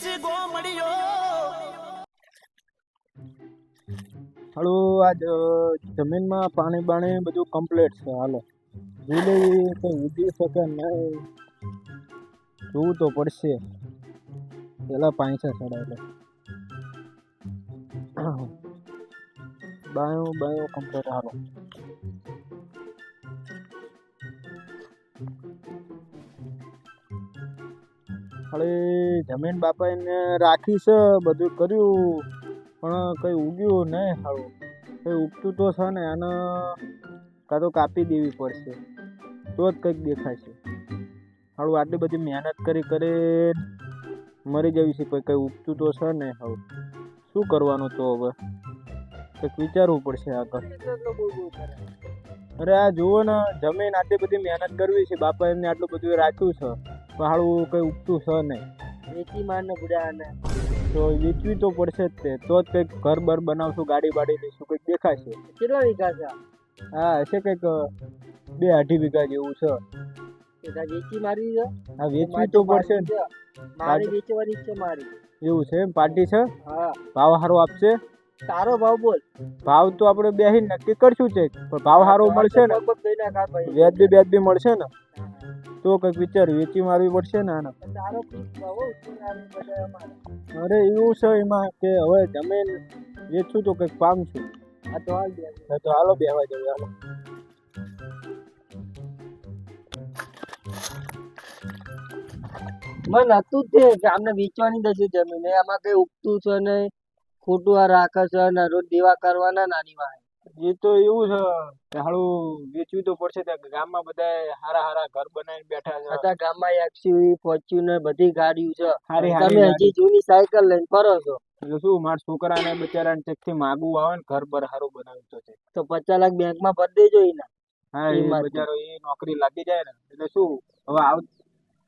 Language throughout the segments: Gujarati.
દેશી ગોમડિયો હાલો આજ જમીનમાં પાણી બાણી બધું કમ્પ્લીટ છે, હાલો. વીજળી કંઈ ઉગી શકે નહીં? જોવું તો પડશે. પેલા પાંચા ચડાવે બાયો બાયો કમ્પ્લીટ હાલો. હવે જમીન બાપાને રાખી છે, બધું કર્યું, પણ કંઈ ઉગ્યું નહીં સારું કંઈ ઉગતું તો છે ને આને કાં તો કાપી દેવી પડશે. તો જ કંઈક દેખાશે. સારું આટલી બધી મહેનત કરી કરી મરી જવી છે, પણ કંઈ ઉગતું તો છે ને હવે શું કરવાનું તો હવે? કંઈક વિચારવું પડશે આગળ. અરે આ જુઓ ને, જમીન આટલી બધી મહેનત કરવી છે, બાપા એમને આટલું બધું રાખ્યું છે. પણ કઈ ઉગતું છે નહીં. વેચી મારને બુડાને તો વેચવી તો પડશે જ તે. તો જ કંઈક ઘર બર બનાવશું ગાડી બાડી લઈશું કંઈક દેખાશે. કેટલા વીઘા છે? હા હશે કંઈક બે અઢી વીઘા જેવું છે. વેચી મારી છે? હા વેચવી તો પડશે ને મારી વેચવાની છે મારી. એવું છે એમ? પાર્ટી છે? હા. ભાવ સારો આપશે? સારો ભાવ બોલ. ભાવ તો આપણે બેહી નક્કી કરશું છે પણ ભાવ સારો મળશે ને? વ્યાજ બી વ્યાજ બી વ્યાજબી વ્યાજબી મળશે ને? તો કંઈક વિચાર વેચી મારવી પડશે ને આને. અરે એવું છે એમાં કે હવે જમીન વેચું તો કંઈક પામશું આ તો હાલ તો હાલો બેહવા જવું હાલો. મને હતું જ કે આમને વેચવાની દશે જમીન. એમાં આમાં કઈ ઉગતું છે ને ખોટું આ રાખે છે ને રોજ દેવા કરવાના નાની વાય એ તો એવું છે. કે હાલું વેચવી તો પડશે ત્યાં ગામમાં બધા હારા હારા ઘર બનાવીને બેઠા છે. બધા ગામમાં એક્સયુવી ફોર્ચ્યુનર બધી ગાડીઓ છે. હારી તમે હજી જૂની સાયકલ લઈને ફરો છો. એટલે શું મારા છોકરાને બચારાને ટેકથી માગવું આવે ને ઘર બર હારું બનાવ્યું તો છે. તો પચાસ લાખ બેંકમાં ભરી દેજો એના. હા એ બચારો એ નોકરી લાગી જાય ને. એટલે શું હવે આવ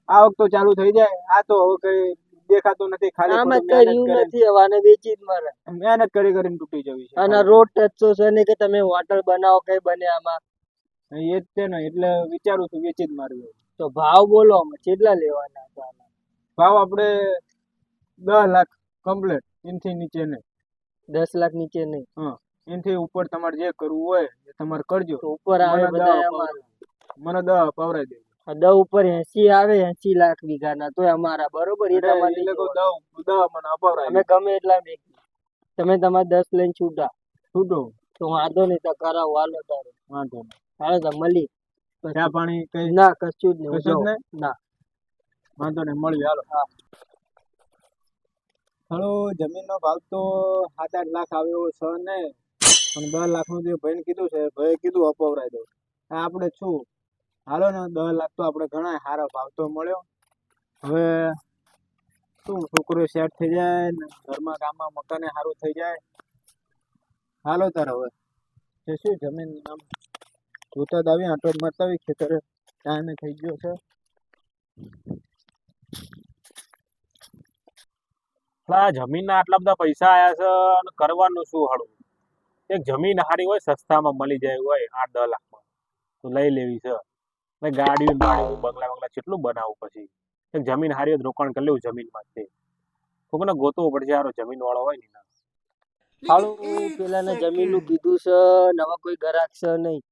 આવક તો ચાલુ થઈ જાય. આ તો હવે કઈ દેખાતું નથી ખાલી આમાં ખોટું કઈ મહેનત રહ્યું કરી નથી હવાને વેચી જ મારે. મહેનત કરી કરીને તૂટી જવી છે. અને રોડ ટચો છે ને કે તમે હોટલ બનાવો કઈ બને આમાં. એ જ છે ને એટલે વિચારું છું વેચી જ મારવી તો ભાવ બોલો આમાં કેટલા લેવાના ભાવ આપણે દસ લાખ કમ્પ્લીટ એનથી નીચે નહીં. દસ લાખ નીચે નહીં. હા એનથી ઉપર તમારે જે કરવું હોય એ તમારે કરજો. ઉપર આવે મને બધા મને દસ પવરાઈ દેજો. દસ ઉપર એસી આવે એસી લાખ વીઘાના. તો અમારા બરોબર એ તમારે અમે ગમે એટલા વેચી. તમે તમારે દસ લઈને છૂટા. છૂટો? તો વાંધો નહીં તો કરાવો. હાલો તારે. વાંધો નહીં. હાલો તો મળી. ચા પાણી કઈ? ના કશું જ નહીં? ના. વાંધો નહીં મળીએ હાલો. હા. હાલો જમીનનો ભાવ તો સાત આઠ લાખ આવ્યો છે ને. પણ દસ લાખનું જે ભાઈને કીધું છે ભાઈએ કીધું અપવરાય દો. આપણે શું? હાલો ને દસ લાખ તો આપણે ઘણા સારો ભાવ તો મળ્યો. હવે શું, છોકરો સેટ થઈ જાય ને, ઘરમાં ગામમાં મકાને સારું થઈ જાય? હાલો તાર હવે. શું જમીન આમ જોતા જ આવી, આટો મારતા આવીએ ખેતરે ટાઈમે થઈ ગયો છે. આ જમીનના આટલા બધા પૈસા આયા છે અને કરવાનું શું હળવું એક જમીન હારી હોય, સસ્તામાં મળી જાય હોય, આઠ દસ લાખમાં. તો લઈ લેવી છે. ને ગાડી બાડી બંગલા બંગલા કેટલું બનાવવું પછી. જમીન હારી રોકાણ કરી લેવું જમીનમાં તે. કોકને ગોતવું પડશે, હારો જમીન વાળો હોય ને. હાલું, પેલાના જમીનનું કીધું છે નવા કોઈ ગ્રાહક છે નહીં.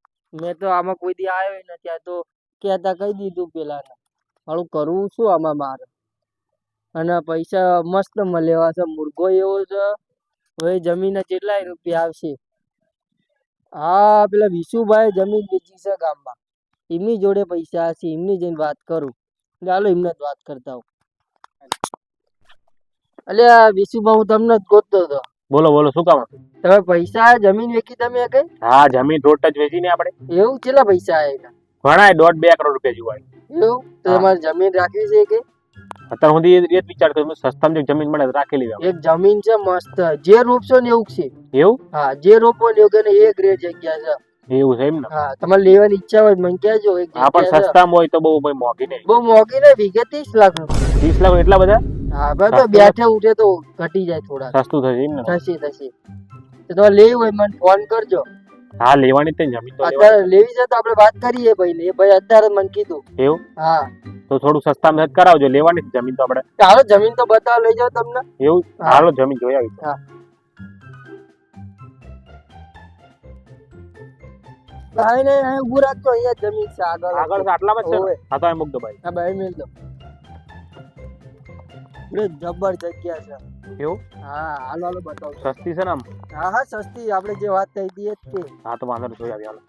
મેં તો આમાં કોઈ દી આવ્યો નથી, આ તો કહેતા કહી દીધું પેલાને. હાલું કરવું શું આમાં મારે? અને પૈસા મસ્ત મળેવા છે, મુર્ગો એવો છે. હવે જમીનના કેટલાય રૂપિયા આવશે. હા, પેલા વિશુભાઈ જમીન વેચી છે ગામમાં. એમની જોડે પૈસા હશે એમની જઈને વાત કરું. ચાલો એમને જ વાત કરતા હું એટલે વિશુભાઈ હું તમને જ ગોતતો હતો. બોલો બોલો શું કામ? તમે પૈસા જમીન વેચી તમે કઈ? હા જમીન રોટ જ વેચીને આપણે. એવું? કેટલા પૈસા આવ્યા ઘણા દોઢ બે કરોડ રૂપિયા જેવું આવ્યું એવું? તો તમારે જમીન રાખવી છે કે? અત્યાર સુધી એ જ વિચાર કર્યો સસ્તામાં જે જમીન મળે રાખી લેવી એક જમીન છે મસ્ત. જે રોપશો ને એવું છે. એવું? હા જે રોપો ને એવું કે ને એ ગ્રેડ જગ્યા છે. એવું છે એમ ને? હા તમારે લેવાની ઈચ્છા હોય મને કહેજો એક હા પણ સસ્તામાં હોય તો બહુ ભાઈ મોંઘી નહીં. બહુ મોંઘી નહીં વીઘે ત્રીસ લાખ રૂપિયા. ત્રીસ લાખ એટલા બધા? હા ભાઈ તો બેઠે ઉઠે તો ઘટી જાય થોડા સસ્તું થશે એમ ને? થશે થશે. તો તમારે લેવું હોય મને ફોન કરજો. હા લેવાની તે જમીન તો અત્યારે લેવી છે તો આપણે વાત કરીએ ભાઈ ને. ભાઈ અત્યારે મને કીધું. એવું? હા. તો થોડું સસ્તા સસ્ત કરાવજો લેવાની જમીન તો આપણે. હાલો જમીન તો બતાવ લઈ જાઓ તમને. એવું? હાલો જમીન જોઈ આવી. હા. ભાઈ ને અહીં ઉભું રાખતો અહીંયા જમીન છે આગળ. આગળ આટલામાં છે હા તો મૂક દો ભાઈ. હા ભાઈ મેલ દો. એ જબર જગ્યા છે. એવું? હા હાલો હાલો બતાવ સસ્તી છે ને આમ? હા હા સસ્તી. આપણે જે વાત થઈ હતી તે હા તો વાંધો નહીં જોઈ આવી હાલો.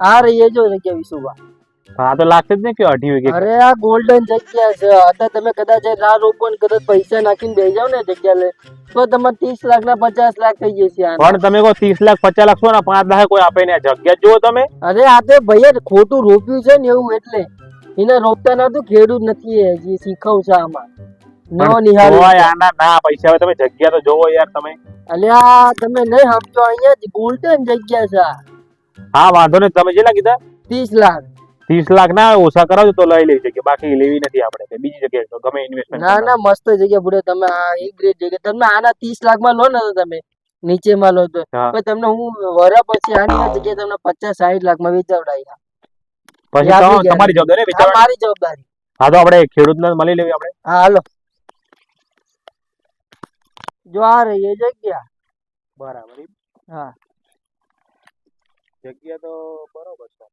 આ રહીએ જો જગ્યા વિશુભા. હા તો લાગશે જ ને કે અઢી વીઘે અરે આ ગોલ્ડન જગ્યા છે. અત્યારે તમે કદાચ ના રોકો ને કદાચ પૈસા નાખીને બેસી જાવ ને જગ્યા લે તો તમારે ત્રીસ લાખ ના પચાસ લાખ થઈ જશે પણ તમે કહો ત્રીસ લાખ પચાસ લાખ છો ને પાંચ લાખ કોઈ આપે ને જગ્યા જુઓ તમે. અરે આ તો ભાઈ ખોટું રોપ્યું છે ને એવું એટલે. એને રોપતા નતું ખેડૂત નથી એ હજી છે આમાં. પણ નિહાળ. આના ના પૈસા હવે તમે જગ્યા તો જોવો યાર તમે. અલ્યા તમે નહીં સમજો અહીંયા ગોલ્ડન જગ્યા છે હા વાંધો નહીં તમે કેટલા કીધા? ત્રીસ લાખ. ત્રીસ લાખ ના ઓછા કરાવજો તો લઈ લઈ શકીએ બાકી લેવી નથી આપણે કે બીજી જગ્યાએ તો ગમે ઇન્વેસ્ટમેન્ટ ના ના મસ્ત જગ્યા પૂરે તમે આ એક ગ્રેટ જગ્યા. તમે આના ત્રીસ લાખમાં લો ને તો તમે નીચેમાં લો તો. પણ તમને હું વરા પછી આની જગ્યાએ તમને પચાસ સાઠ લાખમાં વેચાવડાવી પછી તમારી જવાબદારી મારી જવાબદારી. હા તો આપણે ખેડૂતને મળી લેવી આપણે. હા હાલો. જો આ રહી એ જગ્યા. બરાબર. હા. જગ્યા તો બરોબર છે.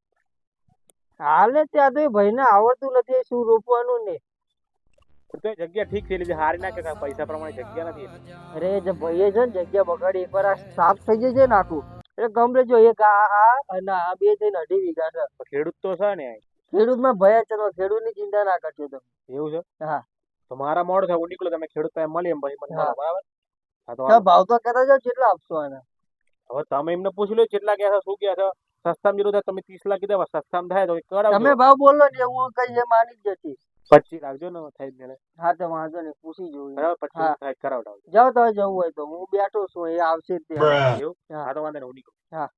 હાલે ત્યાં તો ભાઈ ને આવડતું નથી શું રોપવાનું ને? તો જગ્યા ઠીક છે એટલે હારી નાખે કાંઈ પૈસા પ્રમાણે જગ્યા નથી અરે જે ભાઈએ છે ને જગ્યા બગાડી એકવાર આ સાફ થઈ જશે ને આખું એટલે ગમે જો એક આ આ અને આ બે થઈને અઢી વીઘા છે. ખેડૂત તો છે ને. ખેડૂતમાં ભયા છે તો ખેડૂતની ચિંતા ના કરજો તમે. એવું છે? હા. તો મારા મોડ થાય હું તમે ખેડૂત પાસે મળી એમ ભાઈ મને. બરાબર? ભાવ તો કહેતા જાવ કેટલા આપશો આના? હવે તમે એમને પૂછી લો કેટલા કહે છે શું કહે છે? સસ્તામાં જેટલું થાય તમે ત્રીસ લાખ કીધા સસ્તામાં થાય તો કરાવજો તમે ભાવ બોલો ને હું કઈ એ માની જ જતી પચીસ રાખજો ને થાય જાય મેળે. હા તો વાંધો નહીં પૂછી જોયું બરાબર પચીસ હા. થાય કરાવડાવજો જાઓ તો જવું હોય તો હું બેઠો છું એ આવશે જ તે. હા તો વાંધો નહીં હું નીકળું હા.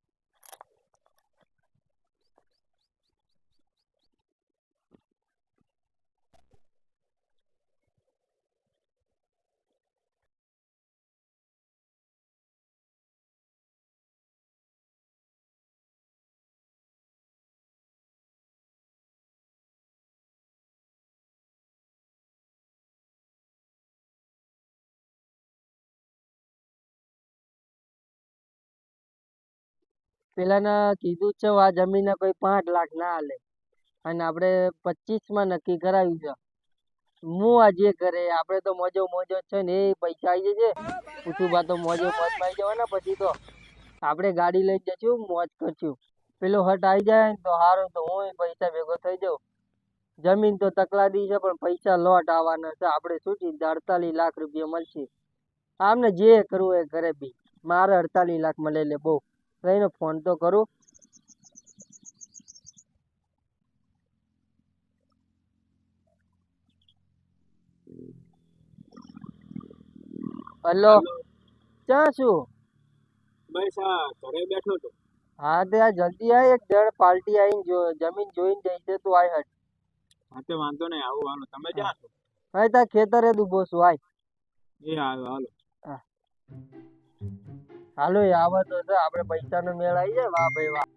પેલાના કીધું છે આ જમીન કોઈ પાંચ લાખ ના હાલે. અને આપણે પચીસમાં નક્કી કરાવ્યું છે. હું આજે કરે આપણે તો મોજો મોજો છે ને, એ પૈસા આવી જશે. પૂછું તો મોજો મોજ આવી જવાના પછી તો? આપણે ગાડી લઈ જશું મોજ કરશું. પેલો હટ આવી જાય ને તો સારું તો હું પૈસા ભેગો થઈ જાઉં. જમીન તો તકલા દી છે, પણ પૈસા લોટ આવવાના છે. આપણે શું ચિંતા અડતાલીસ લાખ રૂપિયા મળશે. આમને જે કરવું એ કરે બી. મારે અડતાલીસ લાખ મળે લે બહુ. રહીને ફોન તો કરું. હલો ક્યાં છું? બસ આ ઘરે બેઠો તો હા તે આ જલ્દી આય એક જણ પાર્ટી આવીને જો જમીન જોઈને જઈ છે તું આય હટ. હા તે વાંધો નહીં આવું હાલો. તમે ક્યાં છો? હા તાર ખેતરે જ ઊભો છું આય. એ હાલો હાલો. હાલો એ આવે તો છે. આપણે પૈસાનો મેળ આવી જાય. વાહ ભાઈ વાહ.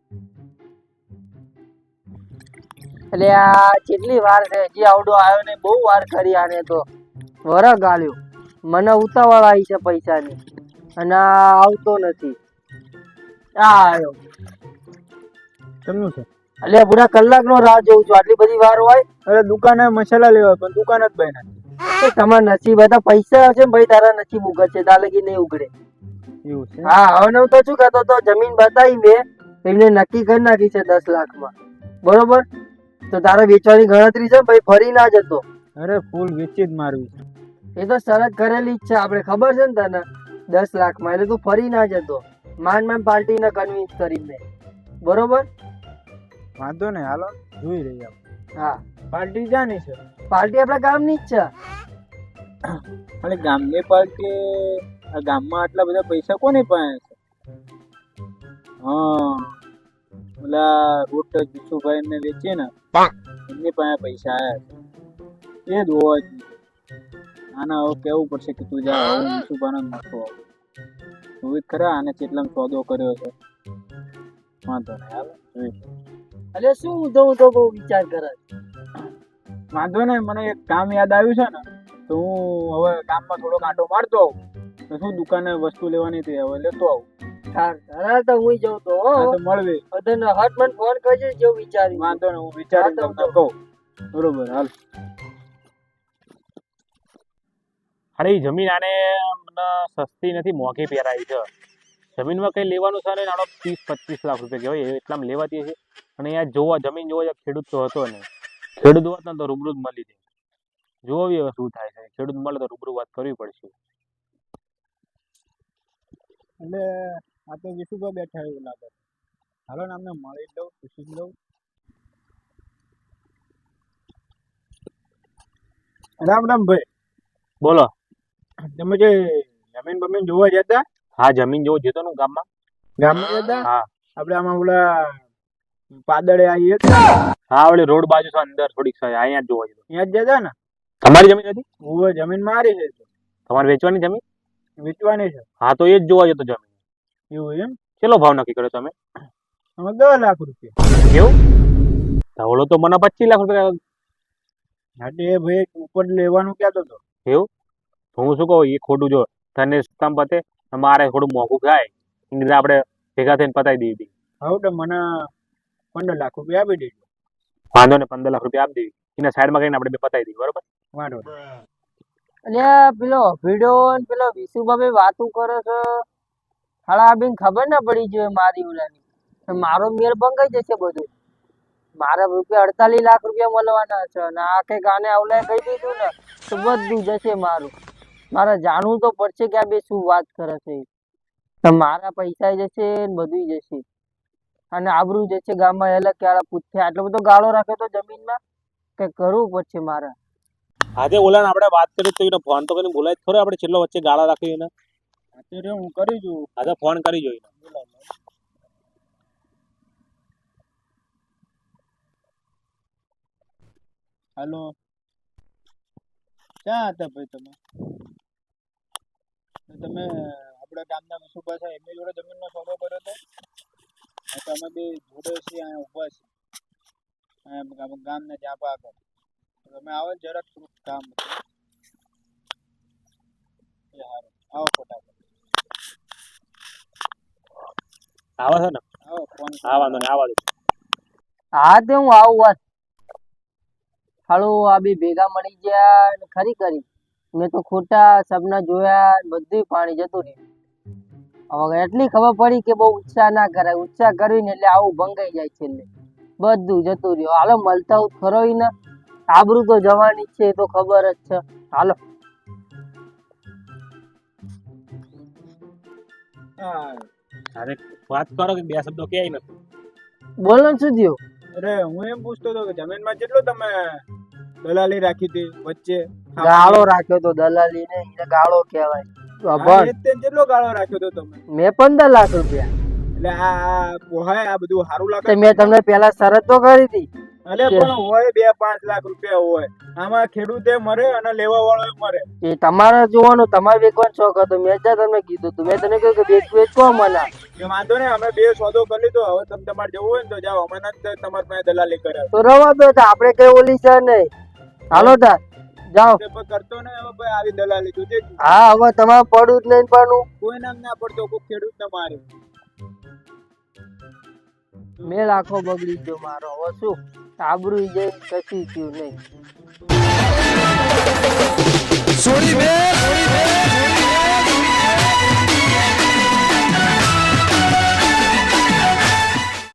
એટલે આ કેટલી વાર છે હજી આવડો આવ્યો ને બહુ વાર કરી આને તો. વર ગાળ્યો મને ઉતાવળ આવી છે પૈસાની. અને આવતો નથી. આ આવ્યો કેમનું છે? એટલે બુરા કલાક નો રાહ જોઉં છું. આટલી બધી વાર હોય. અરે દુકાને મસાલા લેવા પણ દુકાન જ તો તમારા નસીબ હતા. પૈસા હશે ભાઈ તારા નસીબ ઉગડશે તાર લગી નહીં ઉગડે એવું છે? હા હવે તો શું કહેતો તો જમીન બતાવી મેં એમને નક્કી કરી નાખી છે દસ લાખમાં. બરોબર? તો તારે વેચવાની ગણતરી છે ભાઈ ફરી ના જતો. અરે ફૂલ વેચી જ મારવી એ તો શરત કરેલી જ છે આપણે ખબર છે ને તને? દસ લાખમાં એટલે તું ફરી ના જતો. માંડ માંડ પાર્ટીને કન્વિન્સ કરી મેં બરોબર? વાંધો નહીં હાલો જોઈ રહી આપણે. હા. પાર્ટી જાની છે? પાર્ટી આપણા ગામની જ છે. અને ગામની પાર્ટી આ ગામમાં આટલા બધા પૈસા કોની પાસે છે? હા. ઓલા રૂટ જીસુભાઈ ને વેચે ને એમની પાસે પૈસા આવ્યા છે. એ જ હોવા જોઈએ આના હવે કેવું પડશે કે તું જા હું જીસુભાઈ ને નાખો જોઈ જ ખરા આને કેટલામ સોદો કર્યો છે? વાંધો નહીં હાલો જોઈ અરે શું ઊંધો ઊંધો બહુ વિચાર કરે વાંધો નહીં મને એક કામ યાદ આવ્યું છે ને તો હું હવે ગામમાં થોડો કાંટો મારતો આવું. તો શું દુકાને વસ્તુ લેવાની હતી? હવે લેતો આવું. તાર ઘરે તો હું જઉં તો હો. હા તો મળવી બધાને હટ મને ફોન કરજે જેવું વિચારી વાંધો નહીં હું વિચારીને તમને કહું. બરોબર હાલ. અરે જમીન આને સસ્તી નથી મોંઘી પહેરાઈ છે. જમીનમાં કઈ લેવાનું છે ને આનો ત્રીસ પચીસ લાખ રૂપિયા કહેવાય એ એટલામાં લેવાતી છે અને અહીંયા જોવા જમીન જોવા ખેડૂત તો હતો ને ખેડૂત હોત ને તો રૂબરૂ જ મળી જાય. જોવી હવે શું થાય છે. ખેડૂત મળે તો રૂબરૂ વાત કરવી પડશે. એટલે આ તો વિશુભા બેઠા એવું લાગે. હાલો ને અમને મળી જ લઉં પૂછી જ લઉં. રામ રામ ભાઈ. બોલો. તમે જે જમીન બમીન જોવા જતા હા જમીન જોવા જતો ને ગામમાં. ગામમાં જતા હા. આપણે આમાં ઓલા પાદળે આવીએ હા ઓલી રોડ બાજુ છે અંદર થોડીક છે અહીંયા જ જોવા જતો અહીંયા જ જતા ને? તમારી જમીન હતી? હું જમીન મારી છે. તમારે વેચવાની જમીન? વેચવાની છે? હા તો એ જ જોવા જતો જમીન. એવું એમ? કેટલો ભાવ નક્કી કર્યો તમે? અમે દસ લાખ રૂપિયા. કેવું ધવળો તો મને પચીસ લાખ રૂપિયા એટલે એ ભાઈ ઉપર લેવાનું કહેતો હતો હું શું કહું એ ખોટું જો તને સસ્તામાં પતે મારે થોડું મોંઘું થાય એ આપણે ભેગા થઈને પતાવી દઈએ હવે તો મને પંદર લાખ રૂપિયા આપી દેજો. વાંધો ને પંદર લાખ રૂપિયા આપી દેવી. એના સાઈડમાં કરીને આપણે બે પતાવી દઈએ બરોબર? વાંધો. અલ્યા પેલો ભીડો પેલો વિશુભાઈ વાતો કરે છે. આ બેન ખબર ના પડી જોઈએ મારી ઓલાની. મારો મેળ ભંગાઈ જશે બધું. મારા રૂપિયા અડતાલીસ લાખ રૂપિયા મળવાના છે અને આ ગાને આવલે કહી દીધું ને, તો બધું જશે મારું. મારે જાણવું તો પડશે કે આ બે શું વાત કરે છે મારા પૈસા જશે ને બધું જશે. અને આબરું જશે ગામમાં, એટલે ક્યારે પૂછે? આટલો બધો ગાળો રાખ્યો તો જમીનમાં? કે કરવું પડશે મારે. આજે ઓલા આપણે વાત કરી તો એને ફોન તો કરીને બોલાય થોડો ખરો. આપણે છેલ્લો વચ્ચે ગાળા રાખી એને. અત્યારે હું કરી છું આજે ફોન કરી જોઈને હાલો. ક્યાં હતા ભાઈ તમે? તમે આપણા ગામના વિશુભા છે એમની જોડે જમીનનો સોદો કર્યો હતો હા તો અમે બે જોડે છીએ અહીંયા ઊભા છીએ. ગામને જ્યાં આગળ. તમે આવો જરાક થોડુંક કામ હતું. આવો ફટાફટ. આવે છે ને? આવો ફોન હા ને આવા દો. હા તે હું આવું વાત. હાલો આ બે ભેગા મળી ગયા ને ખરી કરી મેં તો ખોટા સપના જોયા બધું પાણી જતું રહ્યું. હવે એટલી ખબર પડી કે બહુ ઉત્સાહ ના કરાય. ઉત્સાહ કરીને એટલે આવું ભંગાઈ જાય છે એટલે બધું જતું રહ્યું. હાલો મળતા હું ખરો ને. આબરૂ તો જવાની જ છે એ તો ખબર જ છે. હાલો. હા અરે વાત કરો કે બે શબ્દો ક્યાંય નથી. બોલો ને શું થયું અરે હું એમ પૂછતો હતો કે જમીનમાં કેટલો તમે દલાલી રાખી હતી વચ્ચે ગાળો રાખ્યો તો દલાલી ને એને ગાળો કહેવાય. કેટલો ગાળો રાખ્યો તો તમે? મેં પંદર લાખ રૂપિયા. એટલે આ આ પોહાય આ બધું સારું લાગે? મેં તમને પેલા શરત તો કરી હતી. અરે પણ હોય બે પાંચ લાખ રૂપિયા હોય. આમાં ખેડૂતે મરે અને લેવા વાળો મરે. એ તમારે જોવાનું તમારે વેચવાનો શોખ હતો. મેં જ્યાં તમને કીધું તું મેં તને કહ્યું કે વેચ વેચવો મને. એ વાંધો નહીં અમે બે સોદો કરી લીધો. હવે તમે તમારે જવું હોય ને તો જાઓ. અમે નથી તમારે પાસે દલાલી કરે. તો રવા દો આપણે કઈ ઓલી છે નહીં. હાલો તાર જાઓ. કરતો ને હવે ભાઈ આવી દલાલી તું હા હવે તમારે પડું જ નહીં પણ કોઈ નામ ના પડતો કોઈ ખેડૂત ને મારે મેળ આખો બગડી ગયો મારો. હવે શું? આબરૂ જઈ કશું થયું નહીં. સોરી બે સોરી બે